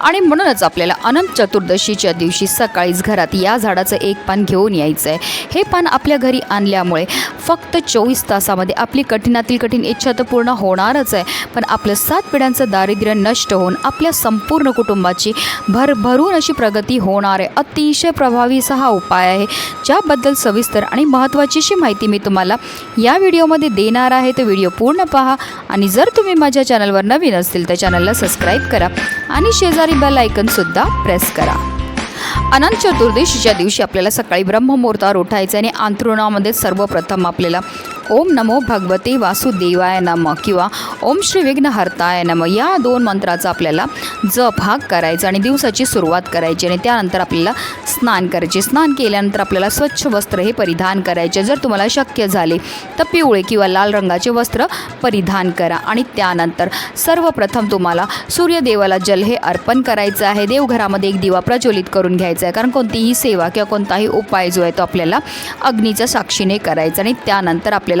आणि म्हणूनच आपल्याला अनंत चतुर्दशीच्या दिवशी सकाळीच घरात या झाडाचं एक पान घेऊन यायचं आहे हे पान आपल्या घरी आणल्यामुळे फक्त चोवीस तासामध्ये आपली कठीणातील कठीण इच्छा तर पूर्ण होणारच आहे. पण आपलं सात पिढ्यांचं दारिद्र्य नष्ट होऊन आपल्या संपूर्ण कुटुंबाची भरभरून अशी प्रगती होणार आहे. अतिशय प्रभावी असा हा उपाय आहे. ज्याबद्दल सविस्तर आणि महत्त्वाची अशी माहिती मी तुम्हाला या व्हिडिओमध्ये देणार आहे. तर व्हिडिओ पूर्ण पहा आणि जर तुम्ही माझ्या चॅनलवर नवीन असतील तर चॅनलला सबस्क्राईब करा. आणि शेजारी बेल आयकनसुद्धा प्रेस करा. अनंत चतुर्दशीच्या दिवशी आपल्याला सकाळी ब्रह्ममुहूर्तावर उठायचं आणि अंथरुणामध्ये सर्वप्रथम आपल्याला ओम नमो भगवते वासुदेवाय नम किंवा ओम श्री विघ्नहर्ताय नम या दोन मंत्राचा आपल्याला जप हा करायचा आणि दिवसाची सुरुवात करायची आणि त्यानंतर आपल्याला स्नान करायचे. स्नान केल्यानंतर आपल्याला स्वच्छ वस्त्र हे परिधान करायचे. जर तुम्हाला शक्य झाले तर पिवळे किंवा लाल रंगाचे वस्त्र परिधान करा आणि त्यानंतर सर्वप्रथम तुम्हाला सूर्यदेवाला जल हे अर्पण करायचं आहे. देवघरामध्ये एक दिवा प्रज्वलित करून घ्यायचा आहे. कारण कोणतीही सेवा किंवा कोणताही उपाय जो आहे तो आपल्याला अग्नीच्या साक्षीने करायचा आणि त्यानंतर आपल्याला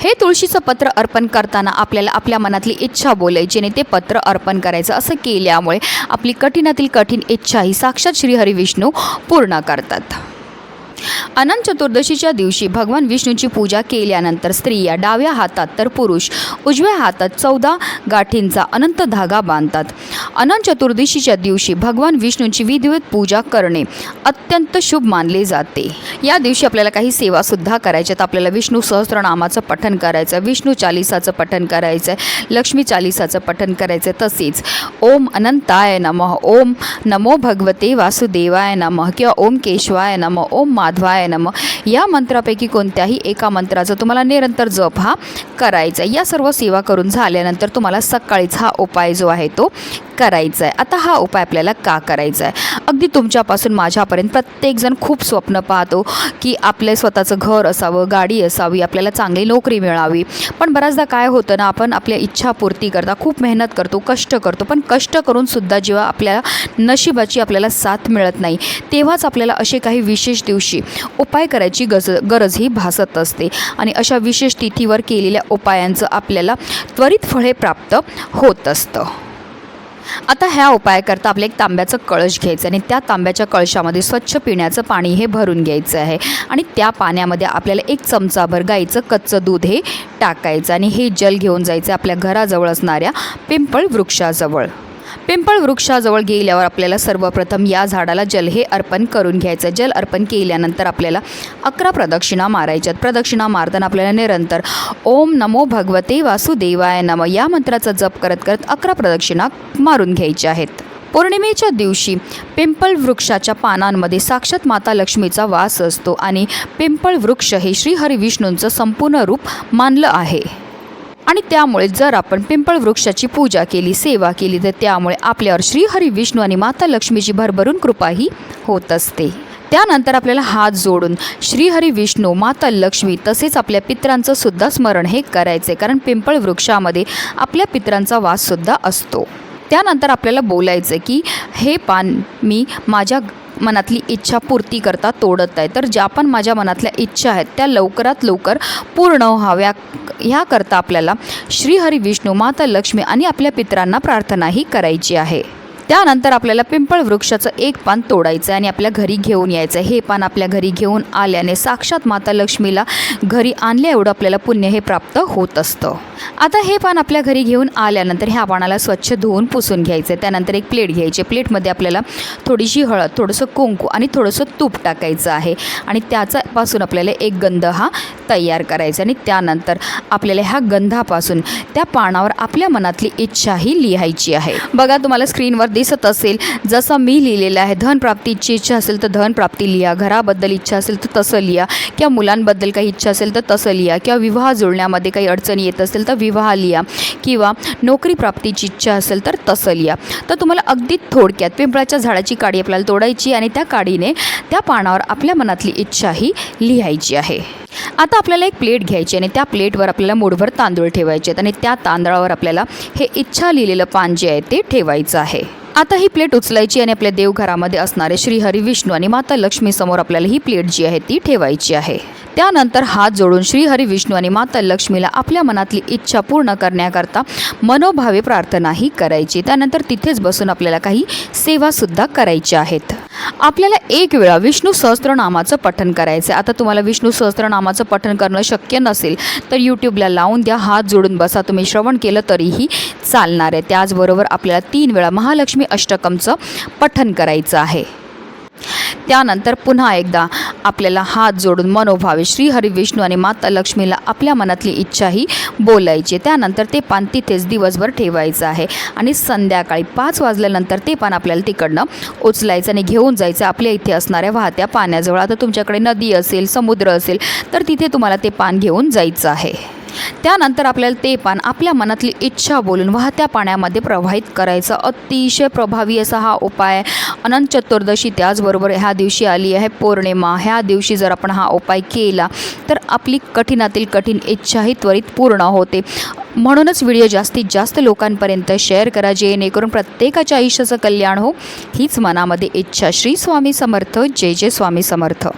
हे तुळशीचं पत्र अर्पण करताना आपल्याला आपल्या मनातली इच्छा बोलायची आणि ते पत्र अर्पण करायचं असं केल्यामुळे आपली कठीणातील कठीण इच्छा ही साक्षात श्रीहरी विष्णू पूर्ण करतात. अनंत चतुर्दशीच्या दिवशी भगवान विष्णूची पूजा केल्यानंतर स्त्रिया डाव्या हातात तर पुरुष उजव्या हातात चौदा गाठींचा अनंत धागा बांधतात. अनंत चतुर्दशीच्या दिवशी भगवान विष्णूंची विधिवत पूजा करणे अत्यंत शुभ मानले जाते. या दिवशी आपल्याला काही सेवासुद्धा तर आपल्याला विष्णू सहस्त्रनामाचं पठण करायचं विष्णू चालिसाचं पठण करायचं आहे. लक्ष्मी चालिसाचं पठण करायचं आहे. तसेच ओम अनंताय नमः. ओम नमो भगवते वासुदेवाय नमः किंवा ओम केशवाय नमः. ओम माधवाय नमः. या मंत्रापैकी कोणत्याही एका मंत्राचा तुम्हाला निरंतर जप हा करायचा आहे. या सर्व सेवा करून झाल्यानंतर तुम्हाला सकाळीच हा उपाय जो आहे तो करायचं आहे आता हा उपाय आपल्याला का करायचा आहे अगदी तुमच्यापासून माझ्यापर्यंत प्रत्येकजण खूप स्वप्न पाहतो की आपले स्वतःचं घर असावं गाडी असावी आपल्याला चांगली नोकरी मिळावी. पण बऱ्याचदा काय होतं ना आपण आपल्या इच्छापूर्ती करता खूप मेहनत करतो कष्ट करतो पण कष्ट करूनसुद्धा जेव्हा आपल्याला नशिबाची आपल्याला साथ मिळत नाही तेव्हाच आपल्याला असे काही विशेष दिवशी उपाय करायची गज गरज ही भासत असते. आणि अशा विशेष तिथीवर केलेल्या उपायांचं आपल्याला त्वरित फळे प्राप्त होत असतं. आता ह्या उपायाकरता आपलं एक तांब्याचं कळश घ्यायचं आणि त्या तांब्याच्या कळशामध्ये स्वच्छ पिण्याचं पाणी हे भरून घ्यायचं आहे. आणि त्या पाण्यामध्ये आपल्याला एक चमचाभर गाईचं कच्चं दूध हे टाकायचं आणि हे जल घेऊन जायचं आपल्या घराजवळ असणाऱ्या पिंपळ वृक्षाजवळ पिंपळ वृक्षाजवळ गेल्यावर आपल्याला सर्वप्रथम या झाडाला जल हे अर्पण करून घ्यायचं जल अर्पण केल्यानंतर आपल्याला अकरा प्रदक्षिणा मारायच्यात प्रदक्षिणा मारताना आपल्याला निरंतर ओम नमो भगवते वासुदेवाय नम या मंत्राचा जप करत करत अकरा प्रदक्षिणा मारून घ्यायच्या आहेत. पौर्णिमेच्या दिवशी पिंपळ वृक्षाच्या पानांमध्ये साक्षात माता लक्ष्मीचा वास असतो आणि पिंपळ वृक्ष हे श्रीहरी विष्णूंचं संपूर्ण रूप मानलं आहे. आणि त्यामुळे जर आपण पिंपळ वृक्षाची पूजा केली सेवा केली तर त्यामुळे आपल्यावर श्रीहरी विष्णू आणि माता लक्ष्मीची भरभरून कृपाही होत असते. त्यानंतर आपल्याला हात जोडून श्रीहरी विष्णू माता लक्ष्मी तसेच आपल्या पित्रांचं सुद्धा स्मरण हे करायचे कारण पिंपळ वृक्षामध्ये आपल्या पित्रांचा वाससुद्धा असतो. त्यानंतर आपल्याला बोलायचं की हे पान मी माझ्या मनातली इच्छा पूर्ती करता तोडत आहे. तर ज्या पण माझ्या मनातल्या इच्छा आहेत त्या लवकरात लवकर पूर्ण व्हाव्या. ह्याकरता आपल्याला श्रीहरी विष्णू माता लक्ष्मी आणि आपल्या पित्रांना प्रार्थनाही करायची आहे. त्यानंतर आपल्याला पिंपळ वृक्षाचं एक पान तोडायचं आहे आणि आपल्या घरी घेऊन यायचं हे पान आपल्या घरी घेऊन आल्याने साक्षात माता लक्ष्मीला घरी आणल्या एवढं आपल्याला पुण्य हे प्राप्त होत असतं. आता हे पान आपल्या घरी घेऊन आल्यानंतर ह्या पानाला स्वच्छ धुवून पुसून घ्यायचं. त्यानंतर एक प्लेट घ्यायची. प्लेटमध्ये आपल्याला थोडीशी हळद थोडंसं कुंकू आणि थोडंसं तूप टाकायचं आहे. आणि त्याचापासून आपल्याला एक गंध हा तयार करायचा आणि त्यानंतर आपल्याला ह्या गंधापासून त्या पानावर आपल्या मनातली इच्छाही लिहायची आहे. बघा तुम्हाला स्क्रीनवर दिसत असेल. जसं मी लिहिलेलं आहे धनप्राप्तीची इच्छा असेल तर धनप्राप्ती लिहा. घराबद्दल इच्छा असेल तर तसं लिहा. किंवा मुलांबद्दल काही इच्छा असेल तर तसं लिहा. किंवा विवाह जुळण्यामध्ये काही अडचणी येत असेल तर विवाह लिहा किंवा नोकरी प्राप्तीची इच्छा असेल तर तसं लिहा तर तुम्हाला अगदी थोडक्यात पिंपळाच्या झाडाची काडी आपल्याला तोडायची आणि त्या काडीने त्या पानावर आपल्या मनातली इच्छाही लिहायची आहे. आता आपल्याला एक प्लेट घ्यायची आणि त्या प्लेटवर आपल्याला मूडभर तांदूळ ठेवायचे आहेत आणि त्या तांदळावर आपल्याला हे इच्छा लिहिलेलं पान जे आहे ते ठेवायचं आहे. आता ही प्लेट उचलायची आणि आपल्या देवघरामध्ये असणारे श्रीहरी विष्णू आणि माता लक्ष्मी समोर आपल्याला ही प्लेट जी आहे ती ठेवायची आहे. त्यानंतर हात जोडून श्रीहरी विष्णू आणि माता लक्ष्मीला आपल्या मनातली इच्छा पूर्ण करण्याकरता मनोभावे प्रार्थनाही करायची. त्यानंतर तिथेच बसून आपल्याला काही सेवासुद्धा करायच्या आहेत. आपल्याला एक वेळा विष्णू सहस्त्रनामाचं पठण करायचं आहे आता तुम्हाला विष्णू सहस्त्रनामाचं पठण करणं शक्य नसेल तर यूट्यूबला लावून द्या हात जोडून बसा. तुम्ही श्रवण केलं तरीही चालणार आहे. त्याचबरोबर आपल्याला तीन वेळा महालक्ष्मी अष्टकमचं पठण करायचं आहे. त्यानंतर पुन्हा एकदा आपल्याला हात जोडून मनोभावे श्रीहरी विष्णू आणि माता लक्ष्मीला आपल्या मनातली इच्छाही बोलायची. त्यानंतर ते पान तिथेच दिवसभर ठेवायचं आहे. आणि संध्याकाळी पाच वाजल्यानंतर ते पान आपल्याला तिकडनं उचलायचं आणि घेऊन जायचं आपल्या इथे असणाऱ्या वाहत्या पाण्याजवळ. आता तुमच्याकडे नदी असेल समुद्र असेल तर तिथे तुम्हाला ते पान घेऊन जायचं आहे. त्यानंतर आपल्याला ते पान आपल्या मनातली इच्छा बोलून वाहत्या पाण्यामध्ये प्रवाहित करायचं. अतिशय प्रभावी असा हा उपाय अनंत चतुर्दशी त्याचबरोबर ह्या दिवशी आली आहे पौर्णिमा. ह्या दिवशी जर आपण हा उपाय केला तर आपली कठीणातील कठीण इच्छाही त्वरित पूर्ण होते. म्हणूनच व्हिडिओ जास्तीत जास्त लोकांपर्यंत शेअर करा जेणेकरून प्रत्येकाच्या आयुष्याचं कल्याण हो. हीच मनामध्ये इच्छा. श्री स्वामी समर्थ. जय जय स्वामी समर्थ.